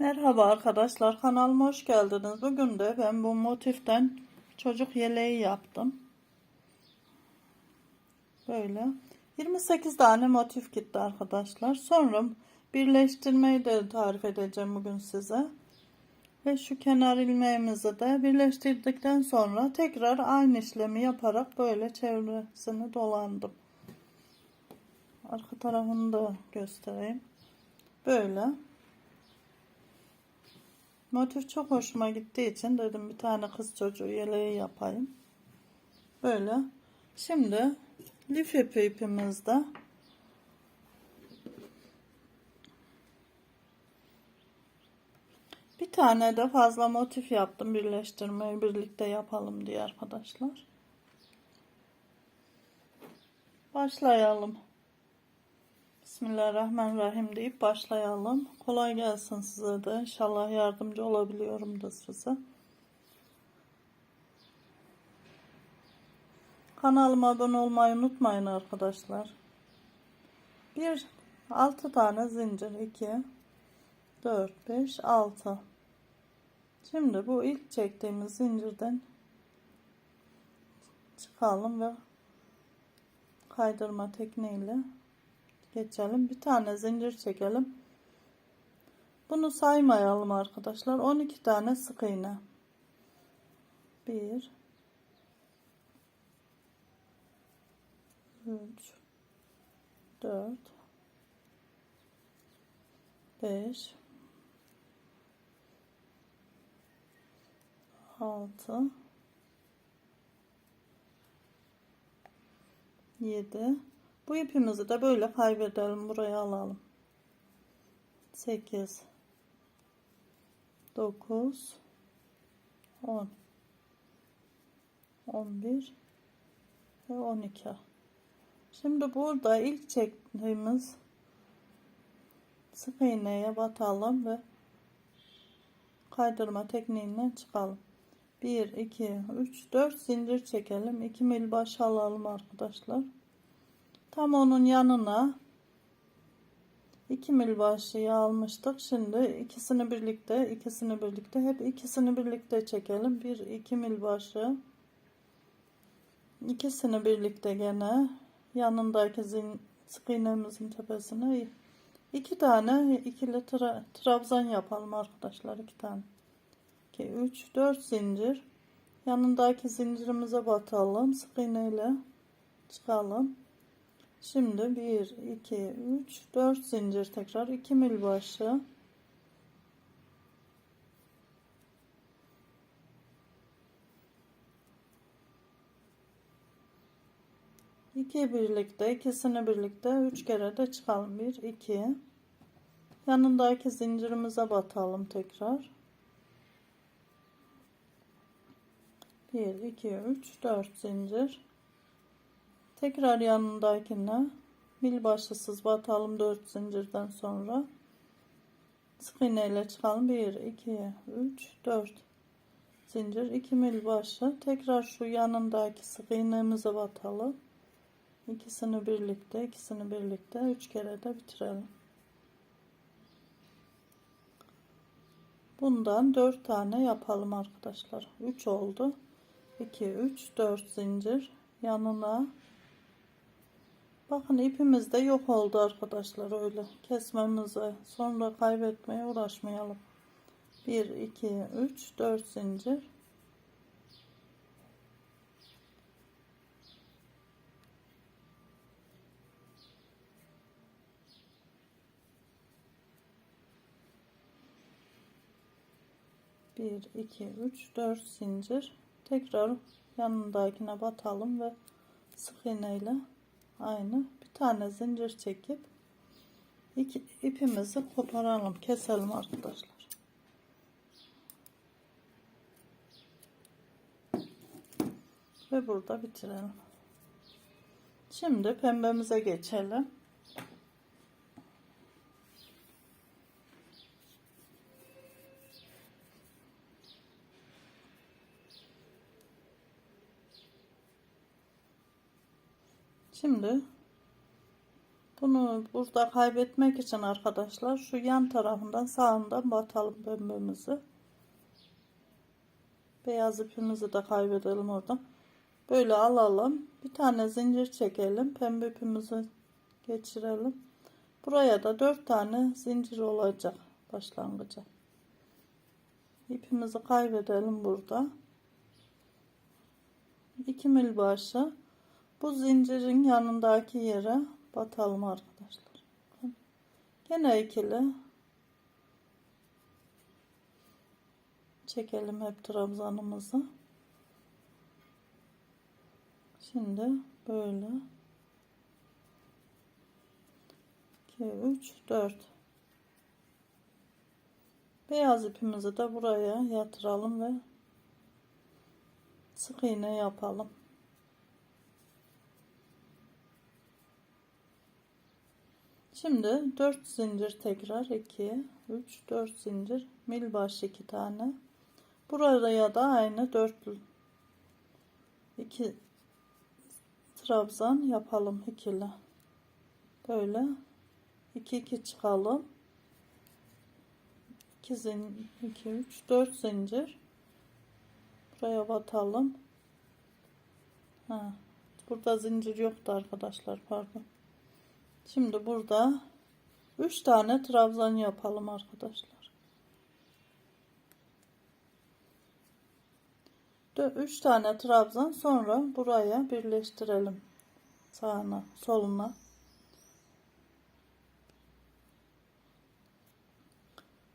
Merhaba arkadaşlar kanalıma hoş geldiniz. Bugün de ben bu motiften çocuk yeleği yaptım. Böyle 28 tane motif gitti arkadaşlar. Sonra birleştirmeyi de tarif edeceğim bugün size. Ve şu kenar ilmeğimizi de birleştirdikten sonra tekrar aynı işlemi yaparak böyle çevresini dolandım. Arka tarafını da göstereyim. Böyle. Motif çok hoşuma gittiği için dedim bir tane kız çocuğu yeleği yapayım. Böyle. Şimdi lif ipi ipimizde bir tane de fazla motif yaptım birleştirmeyi birlikte yapalım diye arkadaşlar. Başlayalım. Bismillahirrahmanirrahim deyip başlayalım. Kolay gelsin size de. İnşallah yardımcı olabiliyorumdur size. Kanalıma abone olmayı unutmayın arkadaşlar. Bir altı tane zincir 2 4 5 6 Şimdi bu ilk çektiğimiz zincirden çıkalım ve kaydırma tekniğiyle geçelim. Bir tane zincir çekelim. Bunu saymayalım arkadaşlar. 12 tane sık iğne. 1 3 4 5 6 7 bu ipimizi de böyle kaybedelim. Buraya alalım. 8 9 10 11 ve 12 Şimdi burada ilk çektiğimiz sık iğneye batalım ve kaydırma tekniğinden çıkalım. 1 2 3 4 zincir çekelim. 2 mil baş alalım arkadaşlar. Tam onun yanına 2 mil başlığı almıştık. Şimdi ikisini birlikte, ikisini birlikte, hep ikisini birlikte çekelim. 1 2 mil başlığı. İkisini birlikte gene yanındaki zin, sık iğnemizin tepesine iki tane ikili tra, trabzan yapalım arkadaşlar. iki tane. 2 3 4 zincir. Yanındaki zincirimize batalım. Sık iğneyle çıkalım. Şimdi 1, 2, 3, 4 zincir tekrar 2 mil başı. İki birlikte, ikisini birlikte üç kere de çıkalım. Bir, iki. Yanındaki zincirimize batalım tekrar. Bir, iki, üç, dört zincir. Tekrar yanındakine mil başısız batalım 4 zincirden sonra. Sık iğne ile çıkalım. 1 2 3 4 zincir 2 mil başı. Tekrar şu yanındaki sık iğnemize batalım. İkisini birlikte, ikisini birlikte 3 kere de bitirelim. Bundan 4 tane yapalım arkadaşlar. 3 oldu. 2 3 4 zincir yanına Bakın ipimiz de yok oldu arkadaşlar öyle kesmemize sonra kaybetmeye uğraşmayalım. 1 2 3 4 zincir Bir, iki, üç, dört zincir. Tekrar yanındakine batalım ve sık iğneyle aynı. Bir tane zincir çekip iki ipimizi koparalım keselim arkadaşlar. Ve burada bitirelim. Şimdi pembemize geçelim Şimdi bunu burada kaybetmek için arkadaşlar şu yan tarafından sağından batalım pembemizi. Beyaz ipimizi de kaybedelim oradan. Böyle alalım. Bir tane zincir çekelim. Pembe ipimizi geçirelim. Buraya da dört tane zincir olacak başlangıca. İpimizi kaybedelim burada. 2 mil başı bu zincirin yanındaki yere batalım arkadaşlar. Gene ikili çekelim hep trabzanımızı. Şimdi böyle 2 3 4 Beyaz ipimizi de buraya yatıralım ve sık iğne yapalım. Şimdi 4 zincir tekrar 2 3 4 zincir mil başı 2 tane. Buraya da aynı 4 2 trabzan yapalım ikili. Böyle 2 2 çıkalım. 2 zincir 2 3 4 zincir buraya batalım ha, burada zincir yoktu arkadaşlar pardon şimdi burada 3 tane trabzan yapalım arkadaşlar. 3 tane trabzan sonra buraya birleştirelim. Sağına soluna.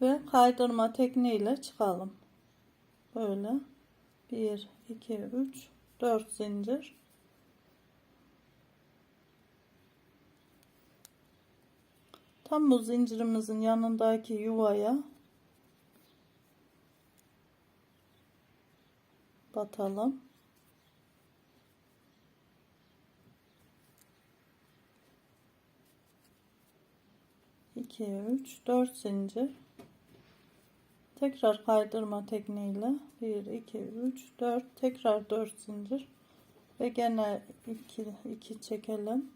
Ve kaydırma tekniğiyle çıkalım. Böyle. 1 2 3 4 zincir tam bu zincirimizin yanındaki yuvaya batalım. iki üç dört zincir. Tekrar kaydırma tekniğiyle. 1 2 3 4 tekrar 4 zincir. Ve gene 2 2 çekelim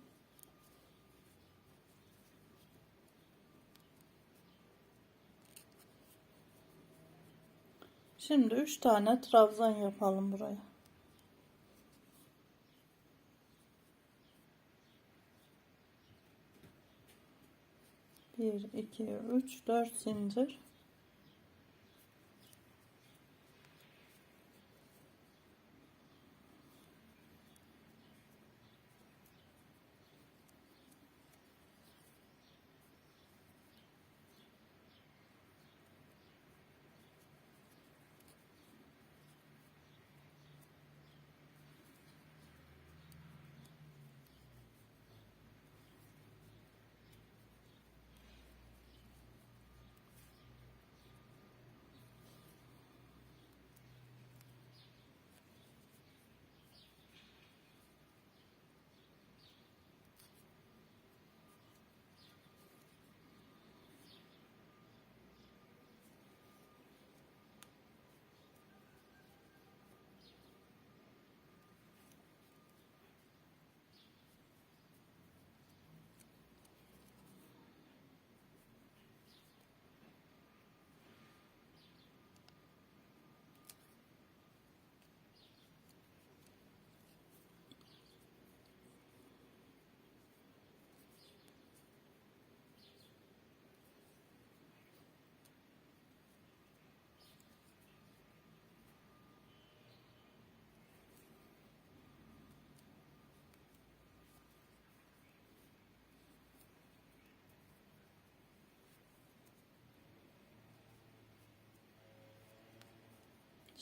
Şimdi 3 tane trabzan yapalım buraya. Bir, iki, üç, dört zincir.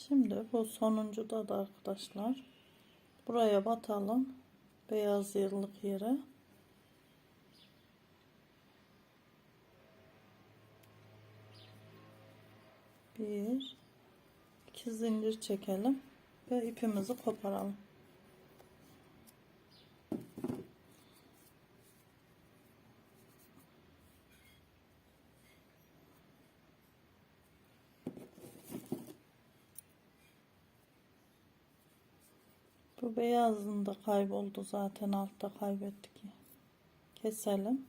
Şimdi bu sonuncuda da arkadaşlar. Buraya batalım. Beyaz yıllık yere. Bir iki zincir çekelim ve ipimizi koparalım beyazın da kayboldu zaten altta kaybettik. Keselim.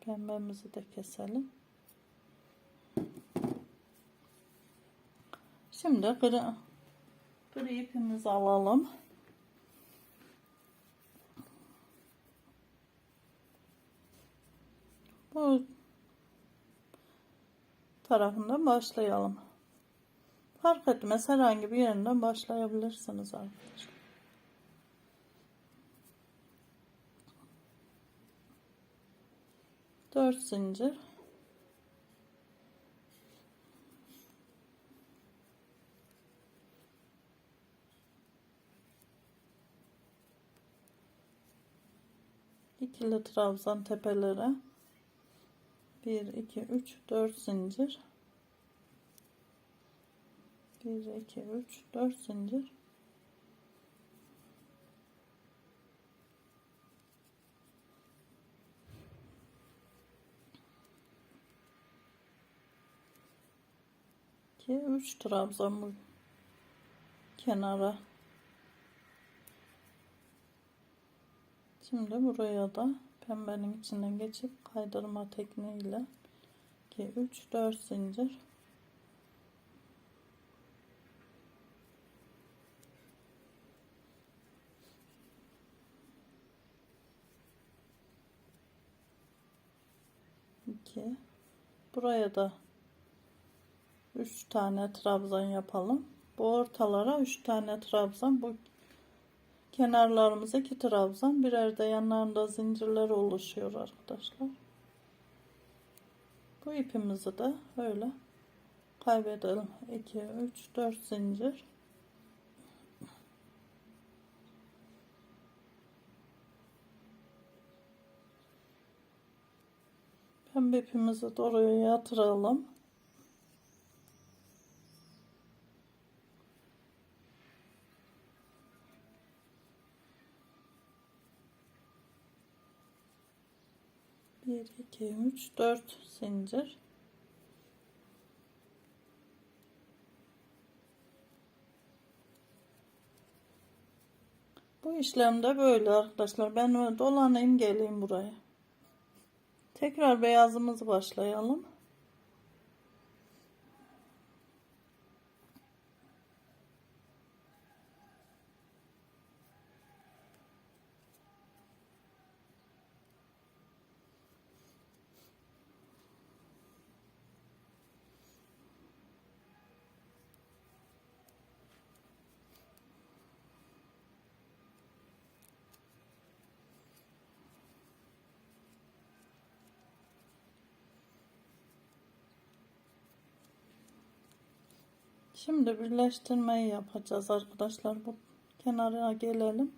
Pembemizi de keselim. Şimdi gri, gri ipimizi alalım. Bu tarafından başlayalım. Fark etmez herhangi bir yerinden başlayabilirsiniz arkadaşlar. Dört zincir. ikili trabzan tepelere 1 2 3 4 zincir 1 2 3 4 zincir. İki üç trabzan bu kenara. Şimdi buraya da pembenin içinden geçip kaydırma tekniğiyle 2 3 4 zincir iki buraya da 3 tane trabzan yapalım bu ortalara 3 tane trabzan bu kenarlarımıza iki trabzan birer de yanlarında zincirler oluşuyor arkadaşlar. Bu ipimizi de öyle kaybedelim. 2 3 4 zincir. Pembe ipimizi de oraya yatıralım. Bir, iki, üç, dört zincir. Bu işlemde böyle arkadaşlar. Ben dolanayım geleyim buraya. Tekrar beyazımızı başlayalım. Şimdi birleştirmeyi yapacağız arkadaşlar. Bu kenara gelelim.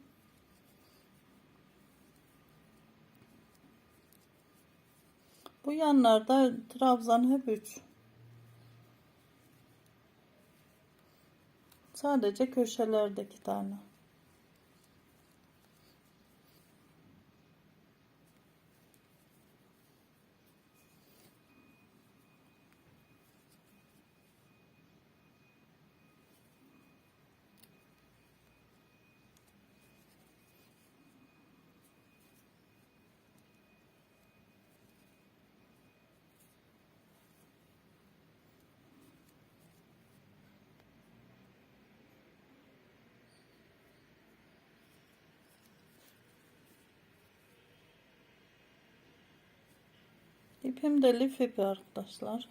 Bu yanlarda trabzan hep 3. Sadece köşelerde iki tane. İpim de lif ipi arkadaşlar.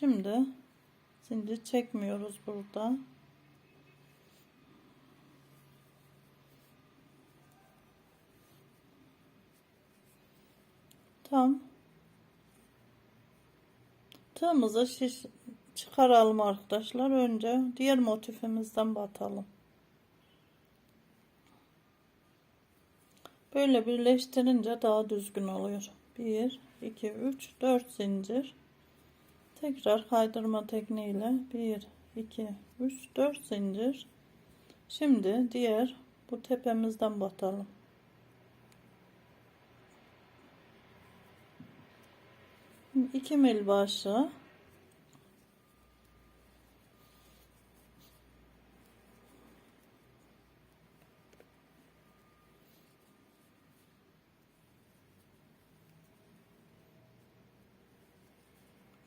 Şimdi zincir çekmiyoruz burada. Tam tığımızı şiş çıkaralım arkadaşlar. Önce diğer motifimizden batalım. Böyle birleştirince daha düzgün oluyor. 1 2 3 4 zincir. Tekrar kaydırma tekniğiyle 1 2 3 4 zincir. Şimdi diğer bu tepemizden batalım. İki mil başı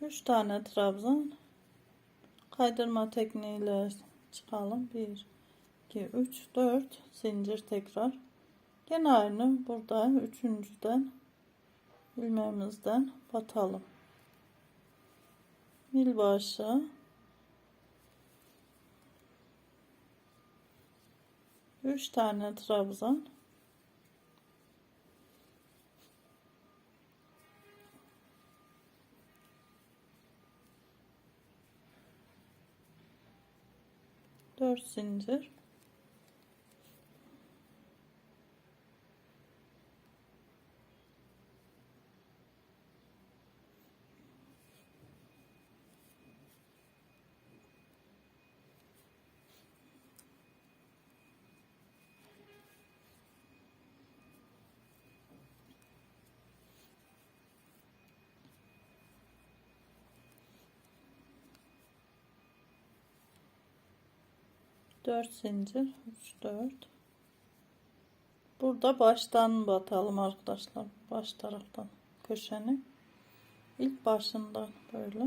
Üç tane trabzan kaydırma tekniğiyle çıkalım. 1 2 3 4 zincir tekrar. Gene aynı burada üçüncüden ilmeğimizden batalım. Mil başı üç tane trabzan dört zincir dört zincir 3 4 burada baştan batalım arkadaşlar baş taraftan köşenin ilk başından böyle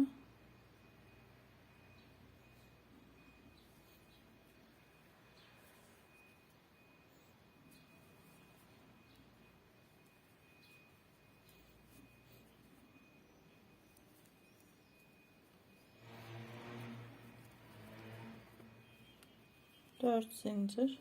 dört zincir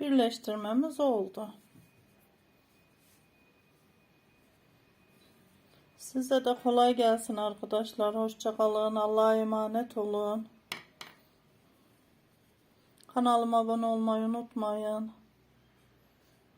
birleştirmemiz oldu. Size de kolay gelsin arkadaşlar. Hoşçakalın. Allah'a emanet olun. Kanalıma abone olmayı unutmayın.